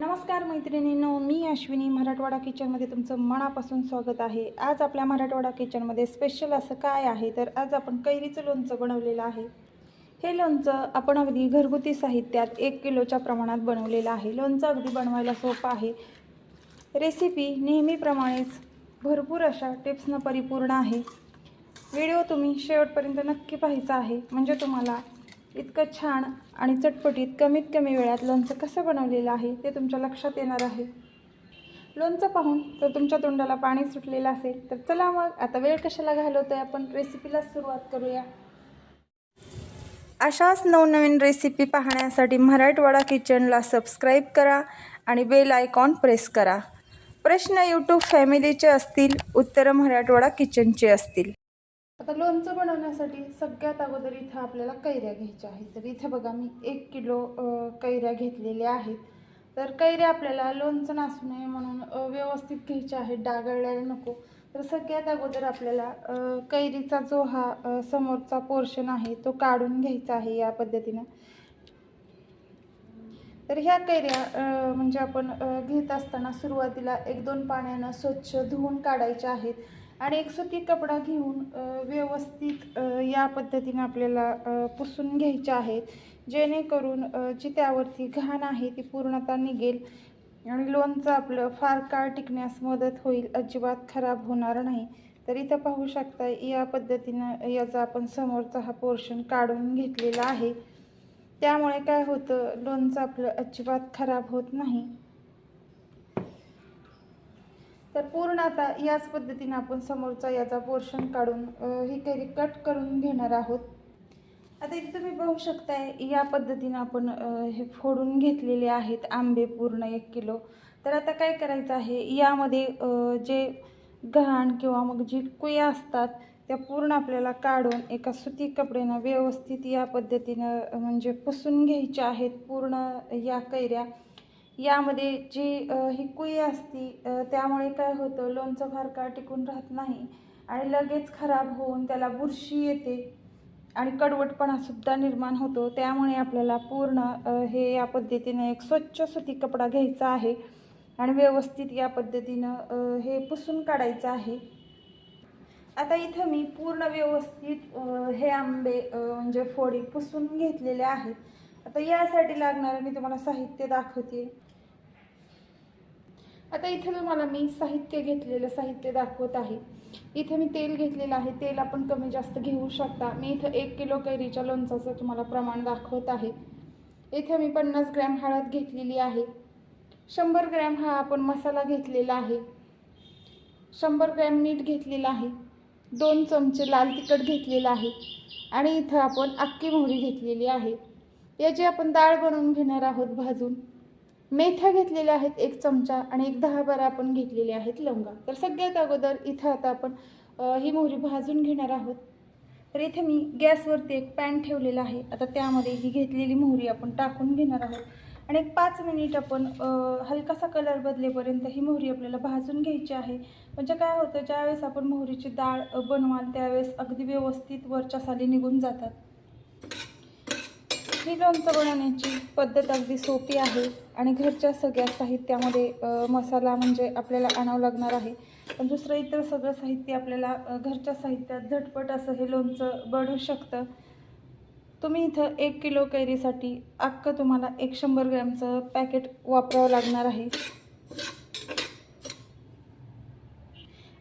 नमस्कार मैत्रिणींनो मी अश्विनी मराठवाडा किचनमध्ये तुमचं मनापासून स्वागत आहे. आज आपल्या मराठवाडा किचनमध्ये स्पेशल असं काय आहे? तर आज आपण कैरीचं लोणचं बनवलेलं आहे. हे लोणचं आपण अगदी घरगुती साहित्यात एक किलोच्या प्रमाणात बनवलेलं आहे. लोणचं अगदी बनवायला सोपं आहे. रेसिपी नेहमीप्रमाणेच भरपूर अशा टिप्सनं परिपूर्ण आहे. व्हिडिओ तुम्ही शेवटपर्यंत नक्की पाहायचा आहे. म्हणजे तुम्हाला इतकं छान आणि चटपटीत कमीत कमी वेळात लोणचं कसं बनवलेलं आहे ते तुमच्या लक्षात येणार आहे. लोणचं पाहून तर तुमच्या तोंडाला पाणी सुटलेलं असेल तर चला मग आता वेळ कशाला घालवतो आहे आपण? रेसिपीला सुरुवात करूया. अशाच नवनवीन रेसिपी पाहण्यासाठी मराठवाडा किचनला सबस्क्राईब करा आणि बेल आयकॉन प्रेस करा. प्रश्न यूट्यूब फॅमिलीचे असतील उत्तरं मराठवाडा किचनचे असतील. आता लोणचं बनवण्यासाठी सगळ्यात अगोदर इथं आपल्याला कैऱ्या घ्यायच्या आहेत. तर इथं बघा मी एक किलो कैऱ्या घेतलेल्या आहेत. तर कैऱ्या आपल्याला लोणचं नासू नये म्हणून व्यवस्थित घ्यायच्या आहेत. डागळलेल्या नको. तर सगळ्यात अगोदर आपल्याला कैरीचा जो हा समोरचा पोर्शन आहे तो काढून घ्यायचा आहे या पद्धतीनं. तर ह्या कैऱ्या म्हणजे आपण घेत असताना सुरुवातीला एक दोन पाण्यानं स्वच्छ धुवून काढायच्या आहेत. आणि एक सुती कपडा घेऊन व्यवस्थित या पद्धतीने आपल्याला पुसून घ्यायच्या आहेत. जेणेकरून जी त्यावरती घाण आहे ती पूर्णतः निघेल आणि लोणचं आपलं फार काळ टिकण्यास मदत होईल अजिबात खराब होणार नाही. तर इथं पाहू शकता या पद्धतीनं याचा आपण समोरचा हा पोर्शन काढून घेतलेला आहे. त्यामुळे काय होतं लोणचं आपलं अजिबात खराब होत नाही. तर पूर्ण आता याच पद्धतीने आपण समोरचा याचा पोर्शन काढून ही कैरी कट करून घेणार आहोत. आता इथे तुम्ही बघू शकताय या पद्धतीनं आपण हे फोडून घेतलेले आहेत आंबे पूर्ण एक किलो. तर आता काय करायचं आहे यामध्ये जे घाण किंवा मग जी कुया असतात त्या पूर्ण आपल्याला काढून एका सुती कपड्यानं व्यवस्थित या पद्धतीनं म्हणजे पुसून घ्यायच्या आहेत पूर्ण या कैऱ्या. यामध्ये जी ही कुई असती त्यामुळे काय होतं लोणचं फार काळ टिकून राहत नाही आणि लगेच खराब होऊन त्याला बुरशी येते आणि कडवटपणासुद्धा निर्माण होतो. त्यामुळे आपल्याला पूर्ण हे या पद्धतीने एक स्वच्छ सुती कपडा घ्यायचा आहे आणि व्यवस्थित या पद्धतीनं हे पुसून काढायचं आहे. आता इथं मी पूर्ण व्यवस्थित हे आंबे म्हणजे फोडी पुसून घेतलेले आहेत. आता यासाठी लागणारं मी तुम्हाला साहित्य दाखवते. आता इथे तुम्हाला मी साहित्य घेतलेलं साहित्य दाखवत आहे. इथे मी तेल घेतलेलं आहे. तेल आपण कमी जास्त घेऊ शकता. मी इथं एक किलो कैरीच्या लोणचाचं तुम्हाला प्रमाण दाखवत आहे. इथे मी पन्नास ग्रॅम हळद घेतलेली आहे. शंभर ग्रॅम हा आपण मसाला घेतलेला आहे. शंभर ग्रॅम मीठ घेतलेलं आहे. दोन चमचे लाल तिखट घेतलेलं आहे. आणि इथं आपण अक्की मोहरी घेतलेली आहे. याची आपण डाळ बनवून घेणार आहोत भाजून. मेथ्या घेतलेल्या आहेत एक चमचा आणि एक दहा बारा आपण घेतलेले आहेत लवंगा. तर सगळ्यात अगोदर इथं आता आपण ही मोहरी भाजून घेणार आहोत. तर इथे मी गॅसवरती एक पॅन ठेवलेला आहे. आता त्यामध्ये ही घेतलेली मोहरी आपण टाकून घेणार आहोत. आणि एक पाच मिनिट आपण हलकासा कलर बदलेपर्यंत ही मोहरी आपल्याला भाजून घ्यायची आहे. म्हणजे काय होतं ज्यावेळेस आपण मोहरीची डाळ बनवाल त्यावेळेस अगदी व्यवस्थित वरच्या साली निघून जातात. ही लोणचं बनवण्याची पद्धत अगदी सोपी आहे? आणि घरच्या सगळ्या साहित्यामध्ये मसाला म्हणजे आपल्याला आणावं लागणार आहे. पण दुसरं इतर सगळं साहित्य आपल्याला घरच्या साहित्यात झटपट असं हे लोणचं बनवू शकतं. तुम्ही इथं एक किलो कैरीसाठी अख्खं तुम्हाला एक शंभर ग्रॅमचं पॅकेट वापरावं लागणार आहे.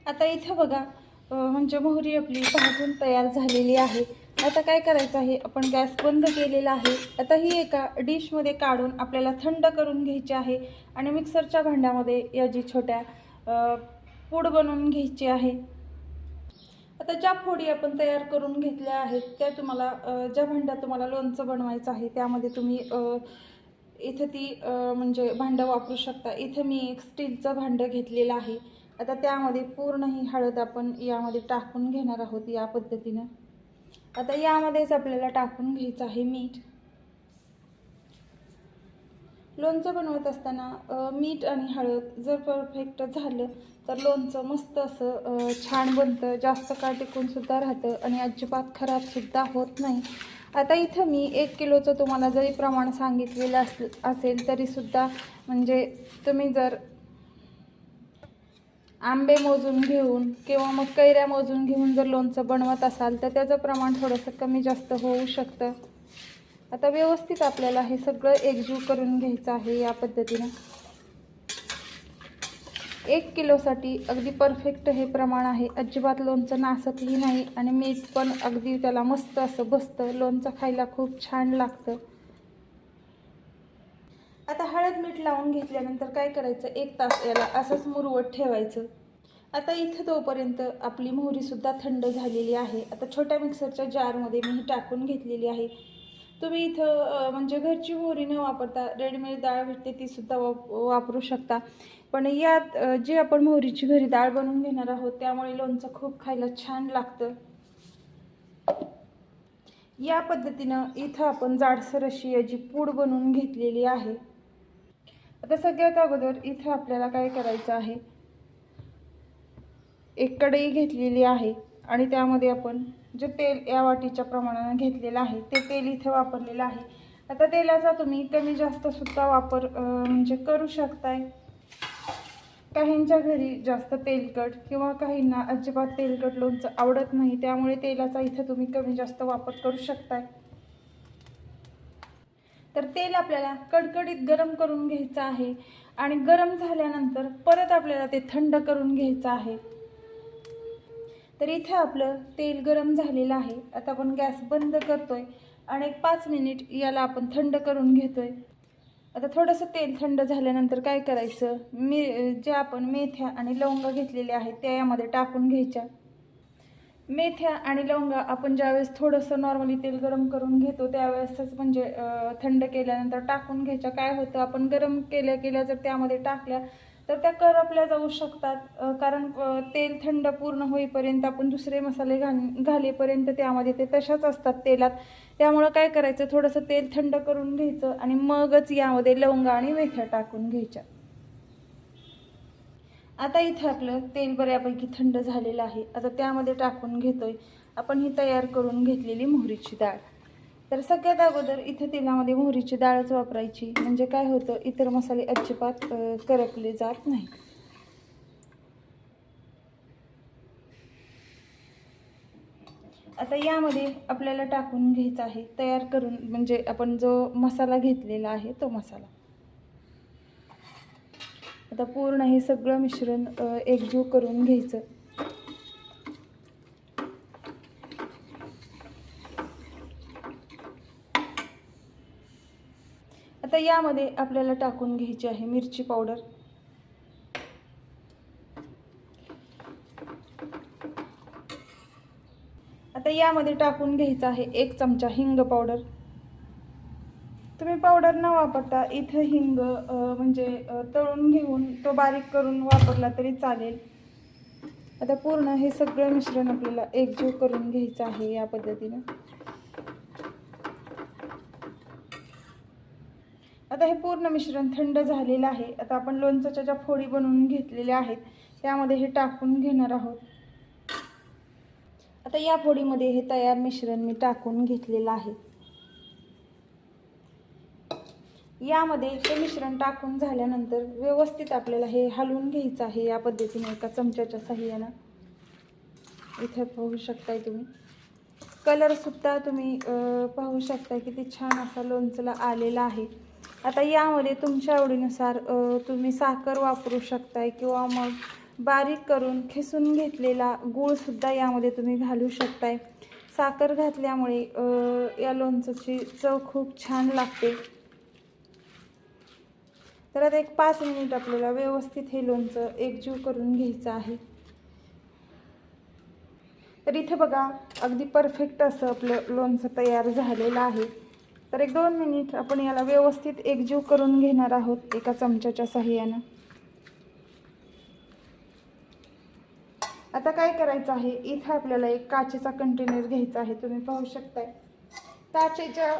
आता इथं बघा म्हणजे मोहरी आपली भाजून तयार झालेली आहे. आता काय करायचं आहे? आपण गॅस बंद केलेला आहे. आता ही एका डिशमध्ये काढून आपल्याला थंड करून घ्यायची आहे आणि मिक्सरच्या भांड्यामध्ये याची छोट्या पूड बनवून घ्यायची आहे. आता ज्या फोडी आपण तयार करून घेतल्या आहेत त्या तुम्हाला ज्या भांड्यात तुम्हाला लोणचं बनवायचं आहे त्यामध्ये तुम्ही इथं ती म्हणजे भांडं वापरू शकता. इथं मी एक स्टीलचं भांडं घेतलेलं आहे. आता त्यामध्ये पूर्ण ही हळद आपण यामध्ये टाकून घेणार आहोत या पद्धतीनं. आता यामध्येच आपल्याला टाकून घ्यायचं आहे मीठ. लोणचं बनवत असताना मीठ आणि हळद जर परफेक्ट झालं तर लोणचं मस्त असं छान बनतं. जास्त काळ टिकूनसुद्धा राहतं आणि अजिबात खराबसुद्धा होत नाही. आता इथं मी एक किलोचं तुम्हाला जरी प्रमाण सांगितलेलं अस असेल तरीसुद्धा म्हणजे तुम्ही जर आंबे मोजून घेऊन किंवा मग कैऱ्या मोजून घेऊन जर लोणचं बनवत असाल तर त्याचं प्रमाण थोडंसं कमी जास्त होऊ शकतं. आता व्यवस्थित आपल्याला हे सगळं एकजीव करून घ्यायचं आहे या पद्धतीनं. एक किलोसाठी अगदी परफेक्ट हे प्रमाण आहे. अजिबात लोणचं नासतही नाही आणि मीठ पण अगदी त्याला मस्त असं बसतं. लोणचं खायला खूप छान लागतं. आता हळद मीठ लावून घेतल्यानंतर काय करायचं? एक तास याला असंच मुरवत ठेवायचं. आता इथं तोपर्यंत आपली मोहरीसुद्धा थंड झालेली आहे. आता छोट्या मिक्सरच्या जारमध्ये मी ही टाकून घेतलेली आहे. तुम्ही इथं म्हणजे घरची मोहरी न वापरता रेडीमेड डाळ भेटते तीसुद्धा वाप वापरू शकता. पण यात जे जी आपण मोहरीची घरी डाळ बनवून घेणार आहोत त्यामुळे लोणचं खूप खायला छान लागतं. या पद्धतीनं इथं आपण जाडसर अशी याची पूड बनवून घेतलेली आहे. आता सगळ्यात अगोदर इथं आपल्याला काय करायचं आहे? एक कढई घेतलेली आहे आणि त्यामध्ये आपण जे तेल या वाटीच्या प्रमाणानं घेतलेलं आहे ते तेल इथं वापरलेलं आहे. आता तेलाचा तुम्ही कमी जास्त सुद्धा वापर म्हणजे करू शकताय. काहींच्या घरी जास्त तेलकट किंवा काहींना अजिबात तेलकट लोणचं आवडत नाही त्यामुळे तेलाचा इथं तुम्ही कमी जास्त वापर करू शकताय. तर तेल आपल्याला कडकडीत गरम करून घ्यायचं आहे. आणि गरम झाल्यानंतर परत आपल्याला ते थंड करून घ्यायचं आहे. तर इथे आपलं तेल गरम झालेलं आहे. आता आपण गॅस बंद करतोय आणि एक पाच मिनिट याला आपण थंड करून घेतोय. आता थोडंसं तेल थंड झाल्यानंतर काय करायचं? मी जे आपण मेथ्या आणि लवंगा घेतलेले आहेत त्या यामध्ये टाकून घ्यायच्या. मेथ्या आणि लवंगा आपण ज्यावेळेस थोडंसं नॉर्मली तेल गरम करून घेतो त्यावेळेसच म्हणजे थंड केल्यानंतर टाकून घ्यायच्या काय होतं आपण गरम केल्या केल्या जर त्यामध्ये टाकल्या तर त्या करपल्या जाऊ शकतात. कारण तेल थंड पूर्ण होईपर्यंत आपण दुसरे मसाले घाल घालेपर्यंत त्यामध्ये ते तशाच असतात तेलात. त्यामुळं काय करायचं थोडंसं तेल थंड करून घ्यायचं आणि मगच यामध्ये लवंगा आणि मेथ्या टाकून घ्यायच्या. आता इथं आपलं तेल बऱ्यापैकी थंड झालेलं आहे. आता त्यामध्ये टाकून घेतोय. आपण ही तयार करून घेतलेली मोहरीची डाळ. तर सगळ्यात अगोदर इथं तेलामध्ये मोहरीची डाळच वापरायची. म्हणजे काय होतं इतर मसाले अजिबात करपले जात नाही आता यामध्ये आपल्याला टाकून घ्यायचा आहे. तयार करून म्हणजे आपण जो मसाला घेतलेला आहे तो मसाला. आता पूर्ण हे सगळं मिश्रण एकजीव करून घ्यायचं. आता यामध्ये आपल्याला टाकून घ्यायची आहे मिरची पावडर. आता यामध्ये टाकून घ्यायचं आहे एक चमचा हिंग पावडर. तुम्ही पावडर न वापरता इथं हिंग म्हणजे तळून घेऊन तो बारीक करून वापरला तरी चालेल. आता पूर्ण हे सगळं मिश्रण आपल्याला एकजीव करून घ्यायचं आहे या पद्धतीनं. आता हे पूर्ण मिश्रण थंड झालेलं आहे. आता आपण लोणचाच्या ज्या फोडी बनवून घेतलेल्या आहेत त्यामध्ये हे टाकून घेणार आहोत. आता या फोडीमध्ये हे तयार मिश्रण मी टाकून घेतलेलं आहे. यामध्ये ते मिश्रण टाकून झाल्यानंतर व्यवस्थित आपल्याला हे हलवून घ्यायचं आहे या पद्धतीने एका चमच्याच्या साह्यानं. इथे पाहू शकताय तुम्ही. कलरसुद्धा तुम्ही पाहू शकता किती छान असा लोणचला आलेला आहे. आता यामध्ये तुमच्या आवडीनुसार तुम्ही साखर वापरू शकताय किंवा मग बारीक करून खिसून घेतलेला गूळसुद्धा यामध्ये तुम्ही घालू शकताय. साखर घातल्यामुळे या लोणचंची चव खूप छान लागते. तर आता एक पाच मिनिट आपल्याला व्यवस्थित हे लोणचं एकजीव करून घ्यायचं आहे. तर इथे बघा अगदी परफेक्ट असं आपलं लोणचं तयार झालेलं आहे. तर एक दोन मिनिट आपण याला व्यवस्थित एकजीव करून घेणार आहोत एका चमच्याच्या साह्यानं आता काय करायचं आहे? इथं आपल्याला एक काचेचा कंटेनर घ्यायचा आहे तुम्ही पाहू शकताय. काचेच्या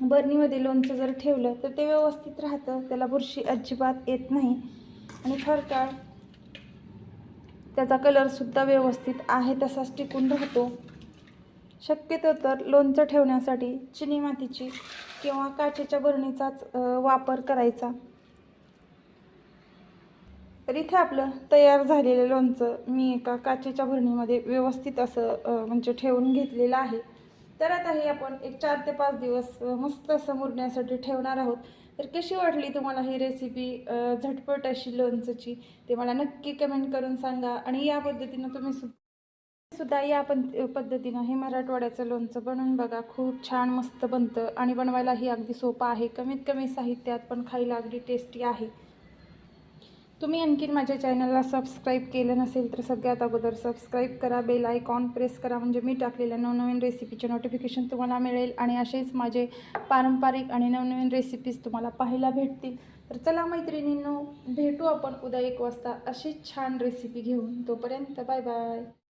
बरणीमध्ये लोणचं जर ठेवलं तर ते व्यवस्थित राहतं. त्याला बुरशी अजिबात येत नाही. आणि फरकाळ त्याचा कलरसुद्धा व्यवस्थित आहे तसाच टिकून राहतो. शक्यतो तर लोणचं ठेवण्यासाठी चिनी मातीची किंवा काचेच्या बरणीचाच वापर करायचा. तर इथे आपलं तयार झालेलं लोणचं मी एका काचेच्या भरणीमध्ये व्यवस्थित असं म्हणजे ठेवून घेतलेलं आहे. तर आता हे आपण एक चार ते पाच दिवस मस्त असं मुरण्यासाठी ठेवणार आहोत. तर कशी वाटली तुम्हाला ही रेसिपी झटपट अशी लोणचंची ते मला नक्की कमेंट करून सांगा. आणि या पद्धतीनं तुम्ही सु सुद्धा या पण पद्धतीनं हे मराठवाड्याचं लोणचं बनवून बघा. खूप छान मस्त बनतं. आणि बनवायलाही अगदी सोपं आहे. कमीत कमी साहित्यात पण खायला अगदी टेस्टी आहे. तुम्ही आणखीन माझ्या चॅनलला सबस्क्राईब केलं नसेल तर सगळ्यात अगोदर सबस्क्राईब करा बेल आयकॉन प्रेस करा. म्हणजे मी टाकलेल्या नवनवीन रेसिपीचे नोटिफिकेशन तुम्हाला मिळेल आणि असेच माझे पारंपरिक आणि नवनवीन रेसिपीज तुम्हाला पाहायला भेटतील. तर चला मैत्रिणींनो भेटू आपण उद्या एक वाजता अशीच छान रेसिपी घेऊन. तोपर्यंत बाय बाय